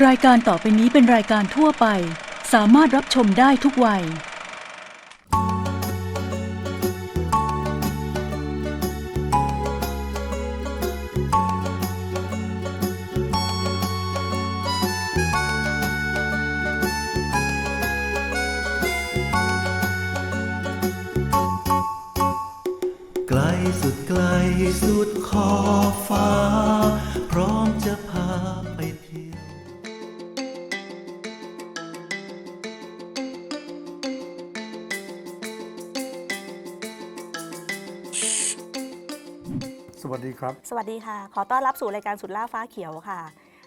รายการต่อไปนี้เป็นรายการทั่วไป สามารถรับชมได้ทุกวัย ไกลสุดไกลสุดขอบฟ้า พร้อมจะพา สวัสดีครับ สวัสดีค่ะ ขอต้อนรับสู่รายการสุดล่าฟ้าเขียวค่ะ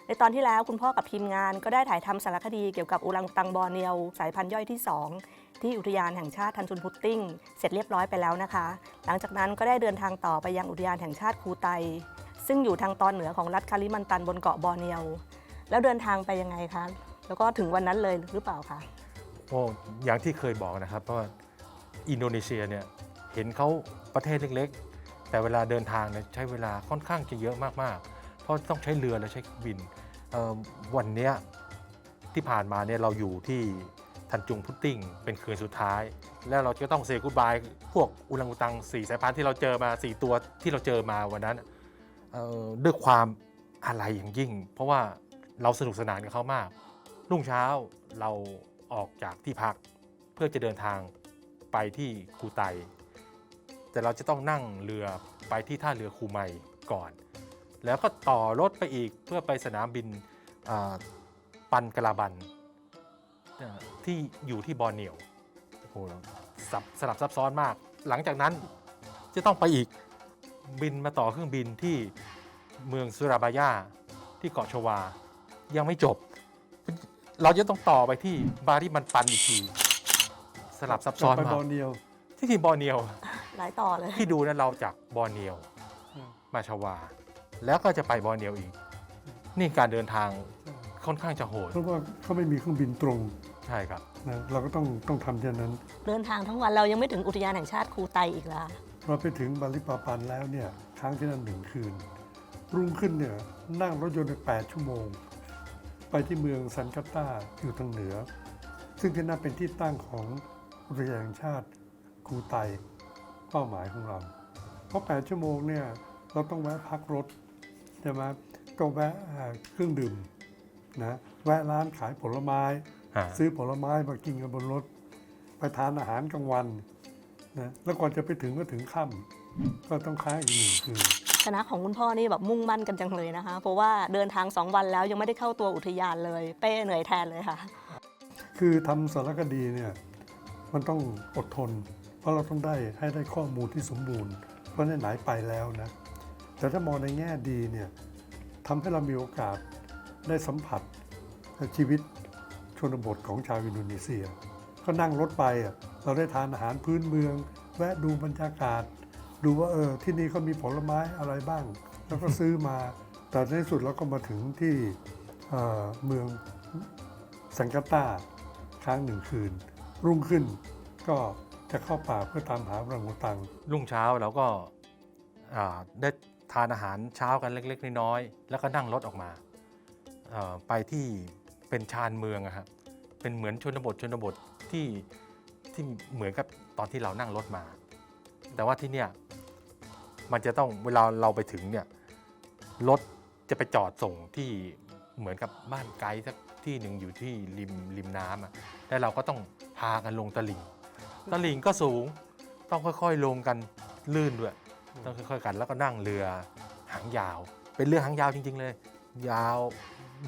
ในตอนที่แล้วคุณพ่อกับทีมงานก็ได้ถ่ายทำสารคดีเกี่ยวกับอุรังอุตังบอร์เนียวสายพันธุ์ย่อยที่ 2 ที่อุทยานแห่งชาติทันซุนพุตติ้ง เสร็จเรียบร้อยไปแล้วนะคะ หลังจากนั้นก็ได้เดินทางต่อไปยังอุทยานแห่งชาติคูไต ซึ่งอยู่ทางตอนเหนือของรัฐคาลิมันตันบนเกาะบอร์เนียว แล้วเดินทางไปยังไงคะ แล้วก็ถึงวันนั้นเลยหรือเปล่าคะโอ้อย่างที่เคยบอกนะครับเพราะว่าอินโดนีเซียเนี่ยเห็นเขาประเทศเล็กๆ แต่เวลาเดินทางเนี่ยใช้เวลาค่อนข้างจะเยอะมากๆ เพราะต้องใช้เรือและใช้เครื่องบินเอ่อวันเนี้ยที่ผ่านมาเนี่ยเราอยู่ที่ทันจุงพุตติ้งเป็นคืนสุดท้าย แล้วเราจะต้องเซกู d บายพวกอุลังอุตังสี่สายพันธุ์ที่เราเจอมา4ตัวที่เราเจอมาวันนั้นเอ่อด้วยความอะไรอย่างยิ่ง เพราะว่าเราสนุกสนานกับเขามาก รุ่งเช้าเราออกจากที่พักเพื่อจะเดินทางไปที่คูไต แต่เราจะต้องนั่งเรือไปที่ท่าเรือคูไมก่อน แล้วก็ต่อรถไปอีกเพื่อไปสนามบินอ่าปันกลาบันเอ่อที่อยู่ที่บอร์เนียวโอ้โหสับสลับซับซ้อนมาก หลังจากนั้นจะต้องไปอีกบินมาต่อเครื่องบินที่เมืองสุราบายาที่เกาะชวา ยังไม่จบ เราจะต้องต่อไปที่บาริมันปันอีกที สลับซับซ้อนไปมาบอร์เนียว ที่ทีมบอร์เนียว หลายต่อเลย ที่ดูนะเราจากบอร์เนียวอืม มาชวา แล้วก็จะไปบอร์เนียวอีก นี่การเดินทางค่อนข้างจะโหด เพราะว่าเขาไม่มีเครื่องบินตรงใช่ครับ นะเราก็ต้องต้องทำเช่นนั้น เดินทางทั้งวันเรายังไม่ถึงอุทยานแห่งชาติคูไตอีกละเราไปถึงบาลิปาปันแล้วเนี่ยค้างที่นั่นหนึ่งคืน รุ่งขึ้นเนี่ยนั่งรถยนต์ไป8ชั่วโมง ไปที่เมืองซันกัตตาอยู่ทางเหนือ ซึ่งที่นั่นเป็นที่ตั้งของอุทยานแห่งชาติคูไต เป้าหมายของเรา เพราะ 8 ชั่วโมงเนี่ยเราต้องแวะพักรถใช่ไหมต้องแวะเอ่อเครื่องดื่มนะแวะร้านขายผลไม้อ่าซื้อผลไม้มากินกันบนรถ ไปทานอาหารกลางวันนะแล้วก่อนจะไปถึงก็ถึงค่ำก็ต้องค้างอีกหนึ่งคืนคณะของคุณพ่อนี่แบบมุ่งมั่นกันจังเลยนะคะ เพราะว่าเดินทาง2วันแล้วยังไม่ได้เข้าตัวอุทยานเลย เป้เหนื่อยแทนเลยค่ะ คือทำสารคดีเนี่ยมันต้องอดทนเพ ราะเราต้องได้ให้ได้ข้อมูลที่สมบูรณ์ เพราะไหนไปแล้วนะ แต่ถ้ามองในแง่ดีเนี่ยทำให้เรามีโอกาสได้สัมผัสชีวิตชนบทของชาวอินโดนีเซีย ก็นั่งรถไปเราได้ทานอาหารพื้นเมือง แวะดูบรรยากาศ ดูว่าเออที่นี่เขามีผลไม้อะไรบ้าง แล้วก็ซื้อมา แต่ในสุดเราก็มาถึงที่เออเมืองสังกัตตาค้างหนึ่งคืน รุ่งขึ้นก็ จะเข้าป่าเพื่อตามหารังอุตัง รุ่งเช้าเราก็อ่าได้ทานอาหารเช้ากันเล็ก ๆ น้อยๆแล้วก็นั่งรถออกมาอ่อไปที่เป็นชานเมืองอะครับเป็นเหมือนชนบทชนบทที่ที่เหมือนกับตอนที่เรานั่งรถมา แต่ว่าที่เนี่ยมันจะต้องเวลาเราไปถึงเนี่ยรถจะไปจอดส่งที่เหมือนกับบ้านไกด์สักที่หนึ่งอยู่ที่ริมริมน้ำอะแล้วเราก็ต้องพากันลงตลิ่ง ตลิ่งก็สูงต้องค่อยๆลงกันลื่นด้วย ต้องค่อยๆกัน แล้วก็นั่งเรือหางยาว เป็นเรือหางยาวจริง ๆ เลย ยาว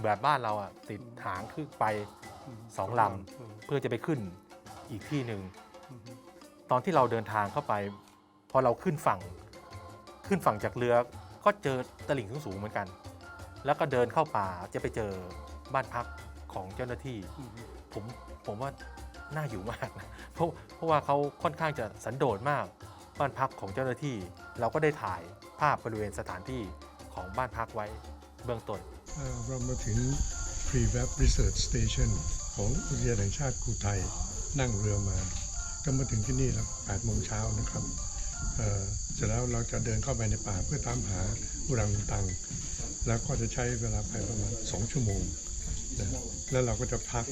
แบบบ้านเราอะติดหางขึ้นไปสองลำเพื่อจะไปขึ้นอีกที่หนึ่งตอนที่เราเดินทางเข้าไป พอเราขึ้นฝั่ง ขึ้นฝั่งจากเรือก็เจอตลิ่งสูงๆเหมือนกัน แล้วก็เดินเข้าป่าจะไปเจอบ้านพักของเจ้าหน้าที่ ผมผมว่า น่าอยู่มากเพราะเพราะว่าเขาค่อนข้างจะสันโดษมาก บ้านพักของเจ้าหน้าที่ เราก็ได้ถ่ายภาพบริเวณสถานที่ของบ้านพักไว้เบื้องต้นเรามาถึง Pre-Web Research Station ของอุทยานแห่งชาติกูไทยนั่งเรือมา ก็มาถึงที่นี่แล้ว8โมงเช้านะครับเเสร็จแล้วเราจะเดินเข้าไปในป่าเพื่อตามหาอุรังอุตัง แล้วก็จะใช้เวลาไปประมาณ 2 ชั่วโมง นะแล้วเราก็จะพัก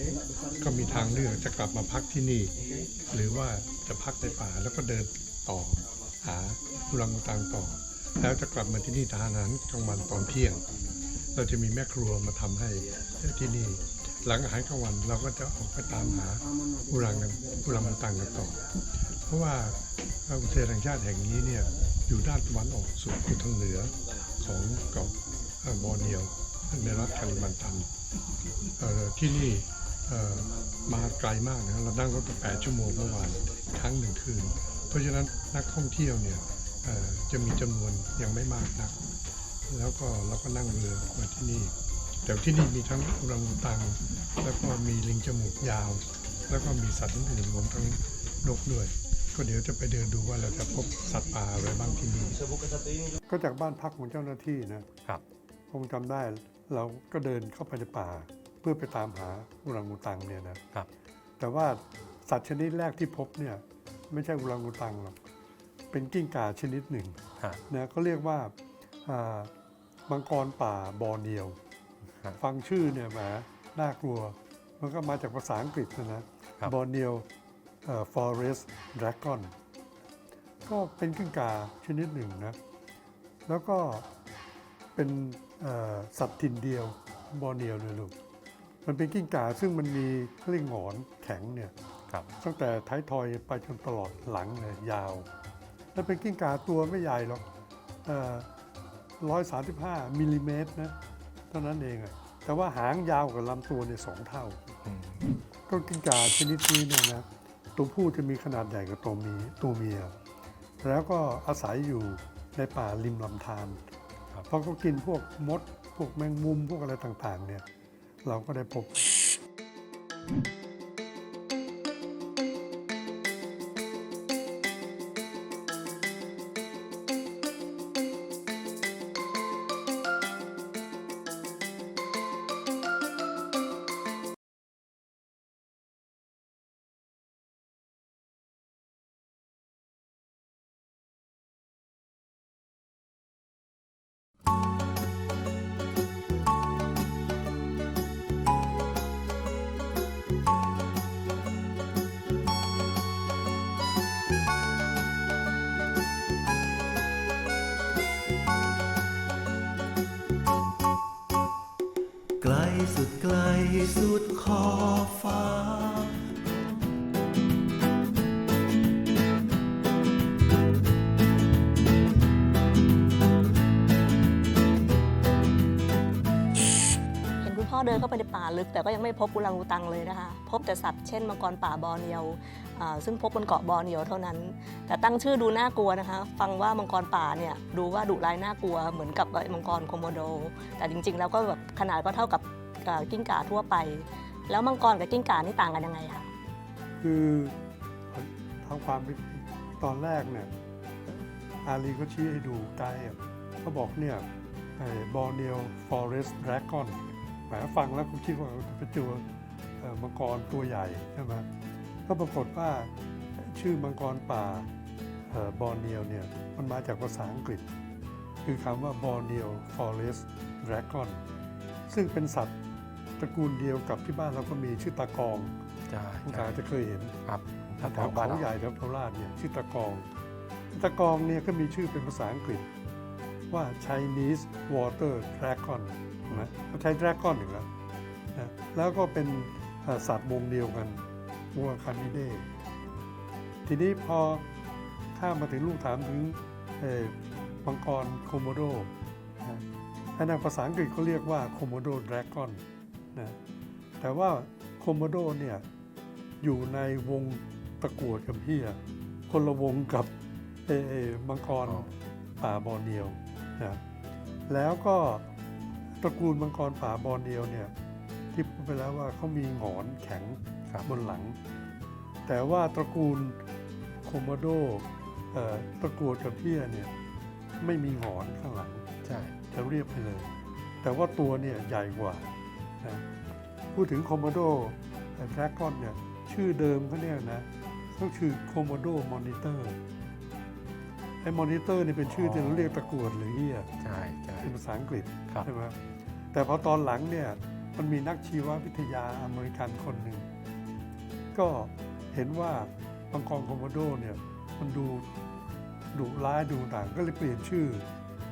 ก็มีทางเลือกจะกลับมาพักที่นี่ หรือว่าจะพักในป่าแล้วก็เดินต่อหาอุรังอุตังต่อ แล้วจะกลับมาที่นี่ทานอาหารกลางวันตอนเที่ยง เราจะมีแม่ครัวมาทำให้ที่นี่ หลังอาหารกลางวันเราก็จะออกไปตามหาอุรังกันอุรังอุตังกันต่อ เพราะว่าอุทยานแห่งชาติแห่งนี้เนี่ยอยู่ด้านตะวันออกสุดคือทางเหนือของเกาะบอร์เนียว ในรัฐคาลิมันตันเอ่อที่นี่เอ่อมาไกลมากนะเรานั่งรถไปแปดชั่วโมงเมื่อวานครั้งหนึ่งคืน เพราะฉะนั้นนักท่องเที่ยวเนี่ยเอ่อจะมีจำนวนยังไม่มากนัก แล้วก็เราก็นั่งเรือมาที่นี่ แต่ที่นี่มีทั้งอุรังอุตัง แล้วก็มีลิงจมูกยาว แล้วก็มีสัตว์อื่นๆรวมทั้งนกด้วย ก็เดี๋ยวจะไปเดินดูว่าเราจะพบสัตว์ป่าอะไรบ้างที่นี่ก็จากบ้านพักของเจ้าหน้าที่นะครับ คงจำได้ เราก็เดินเข้าไปในป่า เพื่อไปตามหาอุรังอุตังเนี่ยนะครับ แต่ว่าสัตว์ชนิดแรกที่พบเนี่ยไม่ใช่อุรังอุตังหรอกเป็นกิ้งก่าชนิดหนึ่งฮะนะเขาเรียกว่าอ่ามังกรป่าบอร์เนียวครับฟังชื่อเนี่ยแหมน่ากลัว มันก็มาจากภาษาอังกฤษนะนะครับ บอร์เนียวฟอเรสต์ดราก้อนก็เป็นกิ้งก่าชนิดหนึ่งนะ แล้วก็เป็นเอ่อ สัตว์ถิ่นเดียวบอร์เนียวเลยลูก มันเป็นกิ้งก่าซึ่งมันมีเขาเรียกหงอนแข็งเนี่ยครับตั้งแต่ท้ายทอยไปจนตลอดหลังเลยยาว แล้วเป็นกิ้งก่าตัวไม่ใหญ่หรอกร้อยสาสิบห้ามิลลิเมตรนะเท่านั้นเองอะแต่ว่าหางยาวกว่าลำตัวเนี่ยสองเท่าอืมก็กิ้งก่าชนิดนี้เนี่ยนะตัวผู้จะมีขนาดใหญ่กว่าตัวเมียตัวเมีย แล้วก็อาศัยอยู่ในป่าริมลำธารครับ เพราะเขากินพวกมด พวกแมงมุมพวกอะไรต่างๆเนี่ยเราก็ได้พบ สุดขอบฟ้า เห็นคุณพ่อเดินเข้าไปในป่าลึก แต่ก็ยังไม่พบอุรังอุตังเลยนะคะ พบแต่สัตว์เช่นมังกรป่าบอร์เนียวอ่าซึ่งพบบนเกาะบอร์เนียวเท่านั้น แต่ตั้งชื่อดูน่ากลัวนะคะ ฟังว่ามังกรป่าเนี่ยดูว่าดุร้ายน่ากลัวเหมือนกับไอ้มังกรโคโมโด แต่จริงๆ แล้วก็แบบขนาดก็เท่ากับ อ่ากิ้งก่าทั่วไป แล้วมังกรกับกิ้งก่านี่ต่างกันยังไงคะคือทางความตอนแรกเนี่ยอาลีก็ชี้ให้ดูไกด์เขาบอกเนี่ยบอร์เนียวฟอเรสต์ดรกอนหมายฟังแล้วคุณคิดว่าเป็นตัวมังกรตัวใหญ่ใช่ไหมก็ปรากฏว่าชื่อมังกรป่าบอร์เนียวเนี่ยมันมาจากภาษาอังกฤษ คือคำว่าบอร์เนียวฟอเรสต์ดรกอนซึ่งเป็นสัตว์ ตระกูลเดียวกับที่บ้านเราก็มีชื่อตากองใช่คุณใช่ตาจะเคยเห็นครับแถวบ้านเขาเราใหญ่แถวโคราชเนี่ยชื่อตะกองตะกองเนี่ยก็มีชื่อเป็นภาษาอังกฤษว่า Chinese Water Dragon นะเขาใช้ Dragon อีกแล้วนะแล้วก็เป็นเอ่อสัตว์วงเดียวกันวัวคานิเดทีนี้พอข้ามมาถึงลูกถามถึงเอ่อมังกรโคโมโดนะอันนั้นภาษาอังกฤษเขาเรียกว่าโคโมโด Dragon นะแต่ว่าโคโมโดเนี่ยอยู่ในวงตะกรวดกับเฮียคนละวงกับเอเอมังกรอ๋อป่าบอร์เนียวนะแล้วก็ตระกูลมังกรป่าบอร์เนียวเนี่ยที่พูดไปแล้วว่าเขามีหงอนแข็งครับบนหลัง แต่ว่าตระกูลโคโมโดเอ่อตะกรวดกับเฮียเนี่ยไม่มีหงอนข้างหลัง ใช่จะเรียบไปเลย แต่ว่าตัวเนี่ยใหญ่กว่า นะพูดถึงโคโมโดดราก้อนเนี่ยชื่อเดิมเขาเนี่ยนะก็คือโคโมโดมอนิเตอร์ไอ้มอนิเตอร์นี่เป็นชื่อที่เราเรียกตะกรวดหรือเฮียใช่ใช่เป็นภาษาอังกฤษครับใช่ไหมแต่พอตอนหลังเนี่ยมันมีนักชีววิทยาอเมริกันคนหนึ่ง ก็เห็นว่ามังกรโคโมโดเนี่ยมันดูดุร้ายดูต่างก็เลยเปลี่ยนชื่อ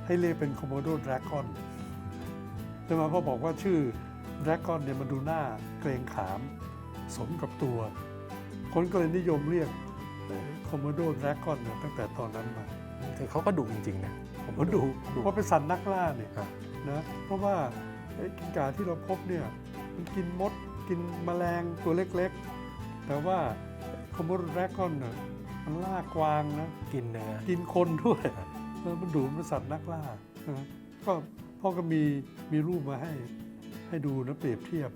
ให้เรียกเป็นโคโมโดดราก้อนแต่มาพอบอกว่าชื่อ ดราก้อนเนี่ยมันดูหน้าเกรงขาม สมกับตัว คนก็เลยนิยมเรียกโคโมโดดราก้อนเนี่ยตั้งแต่ตอนนั้นมาคือเขาก็ดุจริงๆนะผมมันดุดุเพราะเป็นสัตว์นักล่าเนี่ยครับนะเพราะว่าไอ้กิ้งก่าที่เราพบเนี่ยมันกินมดกินแมลงตัวเล็กๆ แต่ว่าโคโมโดดราก้อนน่ะมันล่ากวางนะกินเนื้อกินคนด้วยเออมันดูมันเป็นสัตว์นักล่านะก็พ่อก็มีมีรูปมาให้ ให้ดูนะเปรียบเทียบ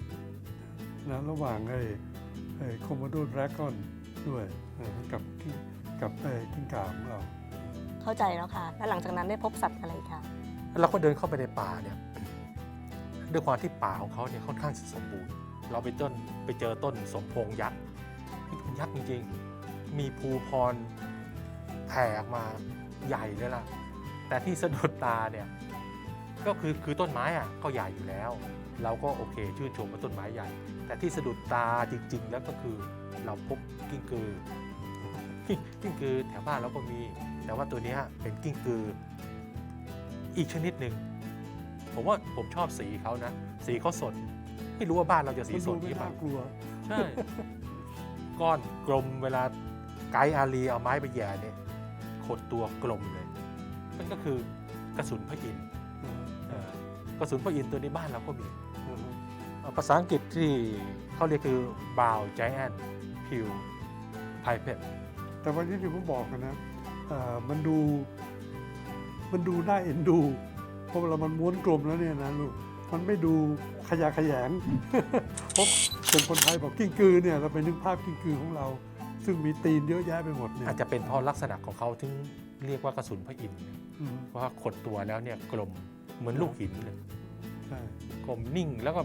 นะระหว่างไอ้ไอ้โคโมโดดราก้อนด้วยนะกับกิ้งกับไอ้กิ้งก่าของเรา เข้าใจแล้วค่ะ แล้วหลังจากนั้นได้พบสัตว์อะไรคะเราก็เดินเข้าไปในป่าเนี่ยด้วยความที่ป่าของเขาเนี่ยค่อนข้างสมบูรณ์ เราไปต้นไปเจอต้นสมพงยักษ์นี่เป็นยักษ์จริงๆ มีภูพรแผ่ออกมาใหญ่เลยล่ะ แต่ที่สะดุดตาเนี่ยก็คือคือต้นไม้อะก็ใหญ่อยู่แล้ว เราก็โอเค ชื่นชมว่าต้นไม้ใหญ่ แต่ที่สะดุดตาจริง ๆ แล้วก็คือเราพบกิ้งกือ กิ้งกิ้งกือแถวบ้านเราก็มี แต่ว่าตัวเนี้ยเป็นกิ้งกือ อีกชนิดหนึ่งผมว่าผมชอบสีเขานะ สีเขาสด ไม่รู้ว่าบ้านเราจะสีมันสดูดไม่นี้เปน่าล่ากลัว ใช่ ก้อนกลมเวลาไกด์อารีเอาไม้ไปแย่เนี่ยขดตัวกลมเลยนั่นก็คือกระสุนพระอินทร์เอ่อกระสุนพระอินทร์ตัวนี้บ้านเราก็มีเอ่อ ภาษาอังกฤษที่เขาเรียกคือ bow giant pill pipet แต่วันนี้ที่ผมบอกกันนะเอ่อมันดูมันดูน่าเอ็นดูเพราะเวลามันม้วนกลมแล้วเนี่ยนะลูกมันไม่ดูขยะแขยงเพราะเป็นคนไทยบอกกิ้งกือเนี่ยเราไปนึกภาพกิ้งกือของเรา ซึ่งมีตีนเยอะแยะไปหมดเนี่ยอาจจะเป็นเพราะลักษณะของเขาถึงเรียกว่ากระสุนพระอินทร์อืมเพราะว่าขดตัวแล้วเนี่ยกลมเหมือนลูกหินเลยใช่ กลมนิ่งแล้วก็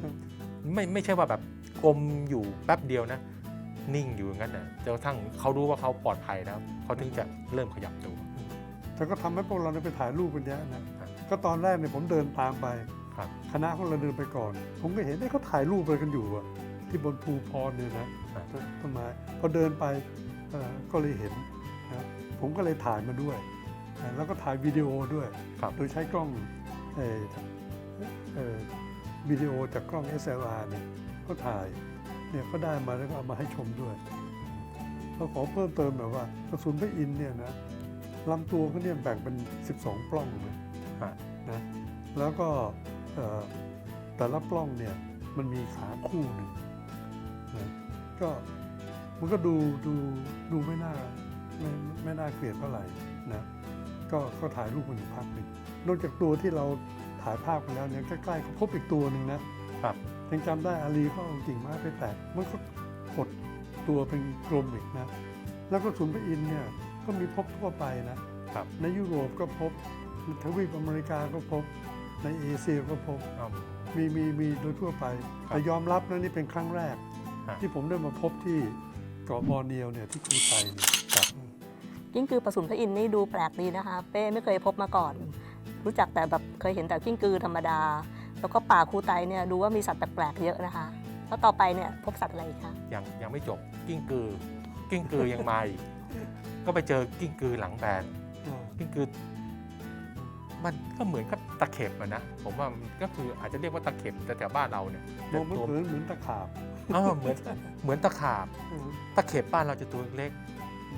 ไม่ไม่ใช่ว่าแบบกลมอยู่แป๊บเดียวนะ นิ่งอยู่อย่างนั้นนะจนกระทั่งเขารู้ว่าเขาปลอดภัยแล้วเขาถึงจะเริ่มขยับตัวแต่ก็ทำให้พวกเราเนี่ยไปถ่ายรูปกันเยอะนะครับก็ตอนแรกเนี่ยผมเดินตามไปครับคณะของเราเดินไปก่อน ผมก็เห็นได้เขาถ่ายรูปอะไรกันอยู่อะที่บนภูพรเนี่ยนะครับต้นไม้พอเดินไปเอ่อก็เลยเห็นนะผมก็เลยถ่ายมาด้วยนะแล้วก็ถ่ายวิดีโอด้วยครับโดยใช้กล้องเอ่อเอ่อ วิดีโอจากกล้อง SLR เนี่ยก็ถ่ายเนี่ยก็ได้มาแล้วก็เอามาให้ชมด้วยก็ขอเพิ่มเติมแบบว่ากระสุนพระอินทร์เนี่ยนะลำตัวเขาเนี่ยแบ่งเป็น 12 ปล้องเลยฮะนะแล้วก็เอ่อแต่ละปล้องเนี่ยมันมีขาคู่หนึ่งนะก็มันก็ดูดูดูไม่น่าไม่ไม่น่าเกลียดเท่าไหร่นะก็ก็ถ่ายรูปมันอยู่พักหนึ่งนอกจากตัวที่เรา ถ่ายภาพไปแล้วเนี่ยใกล้ๆเขาพบอีกตัวหนึ่งนะครับยังจำได้อาลีเขาเอากิ่งไม้ไปแตะมันก็กดตัวเป็นกลมอีกนะ แล้วก็สุนพระอินทร์เนี่ยก็มีพบทั่วไปนะครับในยุโรปก็พบในทวีปอเมริกาก็พบ ในเอเชียก็พบอ้าวมีมีมีโดยทั่วไปครับแต่ยอมรับนะนี่เป็นครั้งแรกฮะที่ผมได้มาพบที่เกาะบอร์เนียวเนี่ยที่คูไตเนี่ยครับกิ้งกือประสุนพระอินทร์นี่ดูแปลกดีนะคะ เป้ไม่เคยพบมาก่อน รู้จักแต่แบบเคยเห็นแต่กิ้งกือธรรมดา แล้วก็ป่าคูไตเนี่ยดูว่ามีสัตว์แปลกๆเยอะนะคะ แล้วต่อไปเนี่ยพบสัตว์อะไรอีกคะยังยังไม่จบกิ้งกือ กิ้งกือยังมาอีกก็ไปเจอกิ้งกือหลังแบนอ่ากิ้งกือ มันก็เหมือนกับตะเข็บอะนะผมว่ามันก็คืออาจจะเรียกว่าตะเข็บแต่แถวบ้านเราเนี่ยมองมันตัวเหมือนเหมือนตะขาบอ้าวเหมือนเหมือนตะขาบอืมตะเข็บบ้านเราจะตัวเล็ก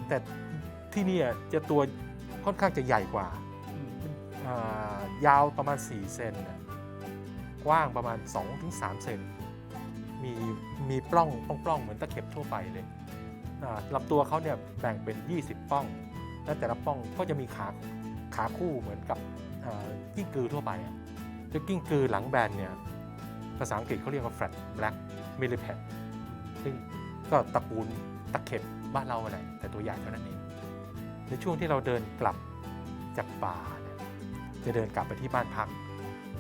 แต่ที่เนี่ยจะตัวค่อนข้างจะใหญ่กว่าอืมอ่า ยาวประมาณ 4 เซนน่ะกว้างประมาณ 2-3 เซน มีมีปล้องปล้องปล้องเหมือนตะเข็บทั่วไปเลยลำตัวเขาเนี่ยแบ่งเป็น 20 ป้อง และแต่ละป้องก็จะมีขาขาคู่เหมือนกับกิ้งกือทั่วไปอะจะกิ้งกือหลังแบนเนี่ยภาษาอังกฤษเขาเรียกว่า flat black millipede ซึ่งก็ตระกูลตะเข็บบ้านเราอะไรแต่ตัวใหญ่เท่านั้นเองในช่วงที่เราเดินกลับจากป่า จะเดินกลับไปที่บ้านพัก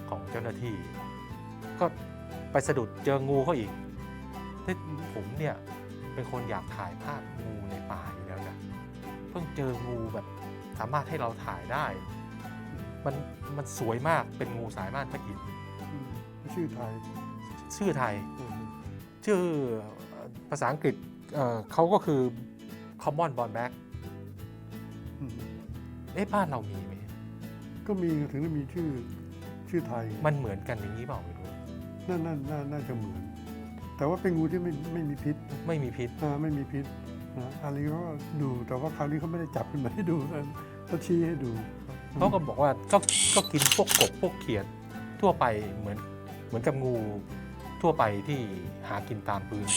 ของเจ้าหน้าที่ ก็ไปสะดุดเจองูเขาอีกที่ผมเนี่ยเป็นคนอยากถ่ายภาพงูในป่าอยู่แล้วนะเพิ่งเจองูแบบสามารถให้เราถ่ายได้ มันมันสวยมากเป็นงูสายม่านพระอินทร์อืมชื่อไทยชชื่อไทย ชื่อภาษาอังกฤษเอ่อเขาก็คือ common b o n back อืมเอ๊ะบ้านเรามีไหม ก็มีถึงได้มีชื่อชื่อไทย มันเหมือนกันอย่างนี้เปล่าไม่รู้น่าน่าน่าน่าจะเหมือน แต่ว่าเป็นงูที่ไม่ไม่มีพิษไม่มีพิษอ่าไม่มีพิษนะอาลีเขาก็ดูแต่ว่าคราวนี้เขาไม่ได้จับขึ้นมาให้ดูนะเขาชี้ให้ดูเขาก็บอกว่าก็ก็กินพวกกบพวกเขียดทั่วไปเหมือนเหมือนกับงูทั่วไปที่หากินตามพื้น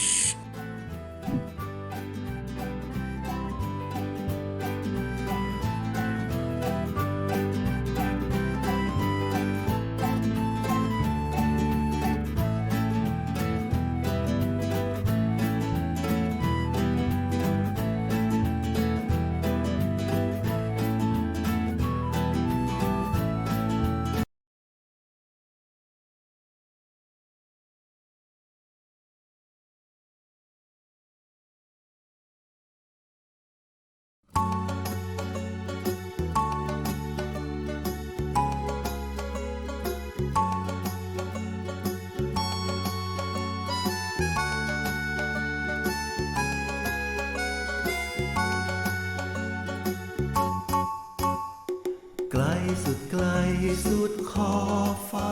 สุดขอบฟ้า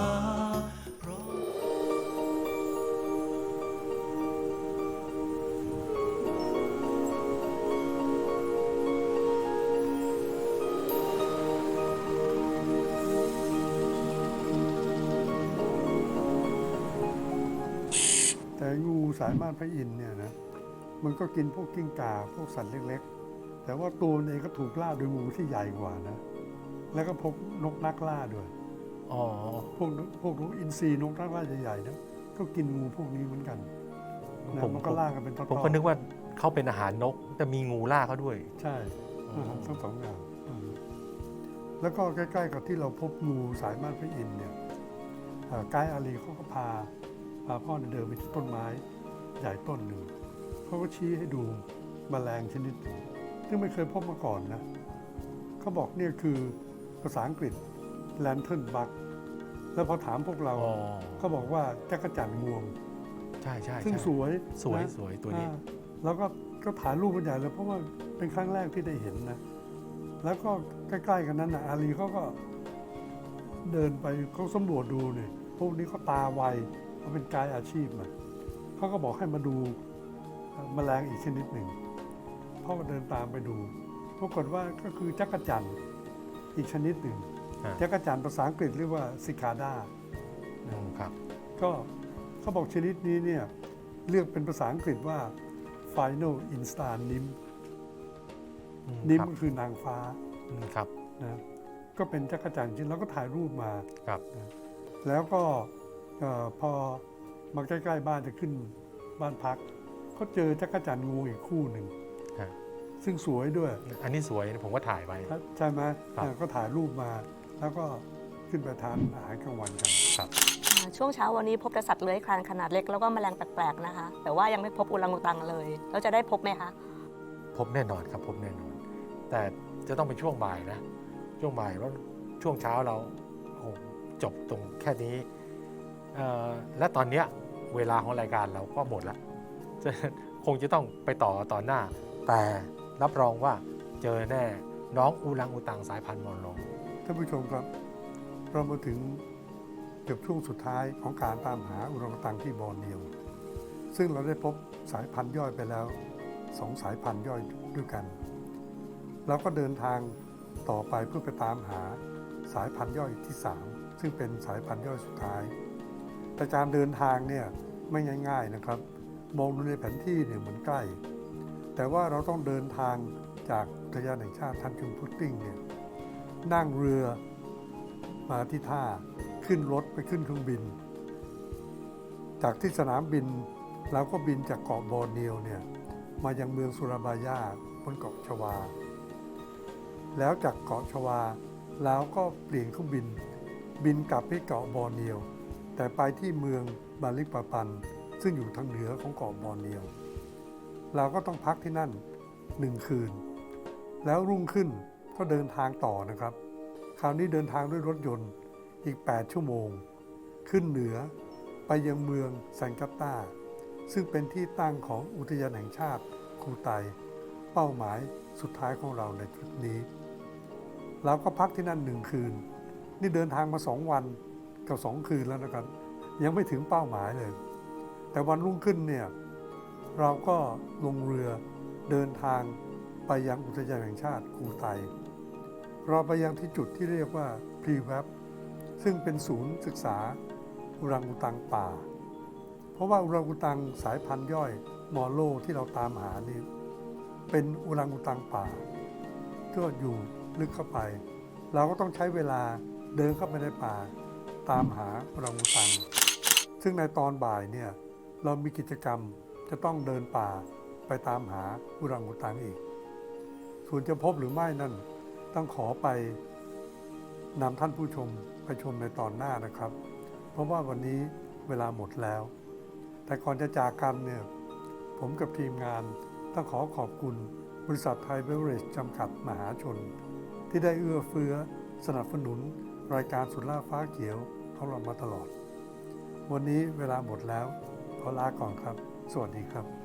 แต่งูสายม่านพระอินทร์เนี่ยนะมันก็กินพวกกิ้งก่าพวกสัตว์เล็ก ๆ แต่ว่าตัวมันเองก็ถูกล่าโดยงูที่ใหญ่กว่านะ แล้วก็พบนกนักล่าด้วย อ๋อ พวกนกพวกนกอินทรีนกนักล่าใหญ่ๆนะก็กินงูพวกนี้เหมือนกันนะผมมันก็ล่ากันเป็นทอดๆผมก็นึกว่าเขาเป็นอาหารนกแต่มีงูล่าเขาด้วย ใช่อ๋อนะครับทั้งสองอย่างอืมแล้วก็ใกล้ๆกับที่เราพบงูสายม่านพระอินทร์เนี่ยเอ่อไกด์อาลีเขาก็พาพาพ่อเนี่ยเดินไปที่ต้นไม้ใหญ่ต้นหนึ่งเขาก็ชี้ให้ดูแมลงชนิดหนึ่งซึ่งไม่เคยพบมาก่อนนะเขาบอกเนี่ยคือ ภาษาอังกฤษ lantern bug แล้วพอถามพวกเราอ๋อเขาบอกว่าจักรจันทร์งวง ใช่ใช่ซึ่งใช่สวยสวยนะสวยตัวนี้ อ่าแล้วก็ก็ถ่ายรูปกันใหญ่เลยเพราะว่าเป็นครั้งแรกที่ได้เห็นนะ แล้วก็ใกล้ๆกันนั้นนะอาลีเขาก็เดินไปเขาสำรวจดูเนี่ยพวกนี้เขาตาไวเขาเป็นกายอาชีพมาเขาก็บอกให้มาดูเอ่อแมลงอีกชนิดหนึ่งพ่อก็เดินตามไปดูปรากฏว่าก็คือจักรจันทร์ อีกชนิดหนึ่งอ่าจักรจันทร์ภาษาอังกฤษเรียกว่าซิคาดาอืมครับ ก็เขาบอกชนิดนี้เนี่ยเรียกเป็นภาษาอังกฤษว่า Final Instar Nymph อืมนิมครับก็คือนางฟ้าอืมครับนะก็เป็นจักรจันทร์จริงแล้วก็ถ่ายรูปมา ครับแล้วก็เอ่อพอมาใกล้ ๆ บ้านจะขึ้นบ้านพัก ก็เจอจักรจันทร์งูอีกคู่หนึ่งฮะ ซึ่งสวยด้วย อันนี้สวยผมก็ถ่ายไป ใช่ไหมครับอ่าก็ถ่ายรูปมา แล้วก็ขึ้นไปทานอาหารกลางวันกันครับอ่าช่วงเช้าวันนี้พบแต่สัตว์เลื้อยคลานขนาดเล็กแล้วก็แมลงแปลกๆนะคะ แต่ว่ายังไม่พบอุรังอุตังเลยแล้วจะได้พบไหมคะพบแน่นอนครับพบแน่นอน แต่จะต้องเป็นช่วงบ่ายนะ ช่วงบ่ายเพราะช่วงเช้าเราโอ้จบตรงแค่นี้เอ่อและตอนเนี้ยเวลาของรายการเราก็หมดแล้วจะคงจะต้องไปต่อตอนหน้าแต่ รับรองว่าเจอแน่น้องอูรังอูตังสายพันธุ์มอลลงท่านผู้ชมครับ เรามาถึงเกือบช่วงสุดท้ายของการตามหาอุรังอุตังที่บอร์เนียว ซึ่งเราได้พบสายพันธุ์ย่อยไปแล้วสองสายพันธุ์ย่อยด้วยกัน เราก็เดินทางต่อไปเพื่อไปตามหาสายพันธุ์ย่อยที่ 3 ซึ่งเป็นสายพันธุ์ย่อยสุดท้าย แต่การเดินทางเนี่ยไม่ง่าย ๆนะครับ มองดูในแผนที่เนี่ยเหมือนใกล้ แต่ว่าเราต้องเดินทางจากอุทยานแห่งชาติทันจุงพุตติ้งเนี่ยนั่งเรือมาที่ท่าขึ้นรถไปขึ้นเครื่องบิน จากที่สนามบินเราก็บินจากเกาะบอร์เนียวเนี่ยมายังเมืองสุราบายาบนเกาะชวา แล้วจากเกาะชวาเราก็เปลี่ยนเครื่องบิน บินกลับไปเกาะบอร์เนียว แต่ไปที่เมืองบาลิกปาปัน ซึ่งอยู่ทางเหนือของเกาะบอร์เนียว เราก็ต้องพักที่นั่นหนึ่งคืน แล้วรุ่งขึ้นก็เดินทางต่อนะครับ คราวนี้เดินทางด้วยรถยนต์อีก 8 ชั่วโมง ขึ้นเหนือไปยังเมืองแซงกัตตาซึ่งเป็นที่ตั้งของอุทยานแห่งชาติคูไต เป้าหมายสุดท้ายของเราในทริปนี้เราก็พักที่นั่นหนึ่งคืน นี่เดินทางมาสองวันกับสองคืนแล้วนะครับ ยังไม่ถึงเป้าหมายเลย แต่วันรุ่งขึ้นเนี่ย เราก็ลงเรือเดินทางไปยังอุทยานแห่งชาติกูไต เราไปยังที่จุดที่เรียกว่าพรีแวบซึ่งเป็นศูนย์ศึกษาอุรังอุตังป่า เพราะว่าอุรังอุตังสายพันธุ์ย่อยมอโลที่เราตามหานี่เป็นอุรังอุตังป่าก็อยู่ลึกเข้าไป เราก็ต้องใช้เวลาเดินเข้าไปในป่า ตามหาอุรังอุตัง ซึ่งในตอนบ่ายเนี่ยเรามีกิจกรรม จะต้องเดินป่าไปตามหาอุรังอุตังอีก ส่วนจะพบหรือไม่นั่นต้องขอไปนำท่านผู้ชมไปชมในตอนหน้านะครับ เพราะว่าวันนี้เวลาหมดแล้ว แต่ก่อนจะจากกันเนี่ยผมกับทีมงานต้องขอขอบคุณบริษัทไทยเบเวอเรจจำกัดมหาชน ที่ได้เอื้อเฟื้อสนับสนุนรายการสุดล่าฟ้าเขียวของเรามาตลอด วันนี้เวลาหมดแล้วขอลาก่อนครับ สวัสดีครับ